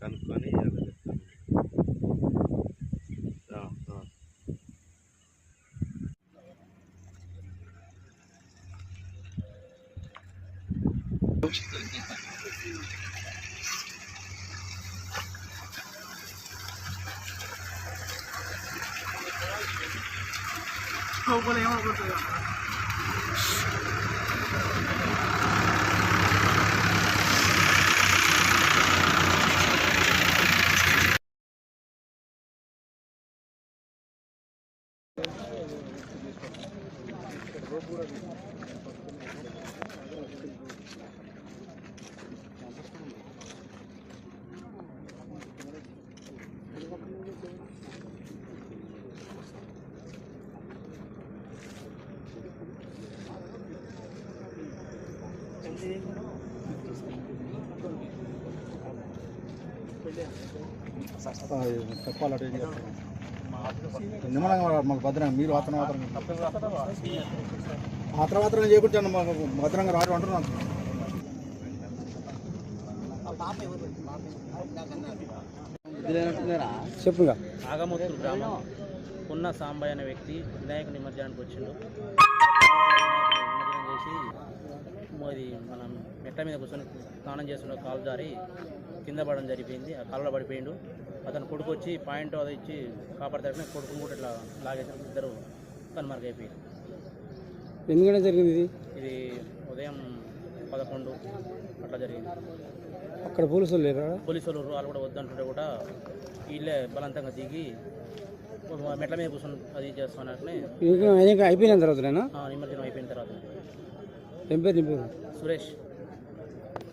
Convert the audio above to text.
కనుక్కొని అలా చెప్తాను. ఆ, ఆ. చెప్పాలంటే ఏం చేస్తాం నిమ్మలంగా మాకు భద్రంగా మీరు ఆతన మాత్రం అతను మాత్రం చేయకుంటే మాకు భద్రంగా రాడు అంటున్నాను చెప్పుగా. ఆగమూత్తూరు గ్రామం. ఉన్న సాంబయ్య అనే వ్యక్తి వినాయక నిమజ్జనానికి వచ్చిండు. మెట్ల మీద కూర్చొని స్నానం చేస్తుండే కాలు జారి కింద పడడం జరిపోయింది ఆ కాలులో పడిపోయిండు. అతను కొడుకు వచ్చి పాయింట్ అది ఇచ్చి కాపాడతాడని కొడుకు కూడా ఇట్లా లాగేసారు ఇద్దరు కనుమరుగైపోయింది ఎందుకంటే జరిగింది ఇది? ఇది ఉదయం పదకొండు అట్లా జరిగింది. అక్కడ పోలీసులు లేరా? పోలీసు వాళ్ళు వాళ్ళు కూడా వద్దంటుంటే కూడా వీళ్ళే బలవంతంగా దిగి మెట్ల మీద కూర్చొని అది ఇంకా అయిపోయిన తర్వాతనేనా? నిమజ్జనం అయిపోయిన తర్వాత. ఏం పేరు? సురేష్.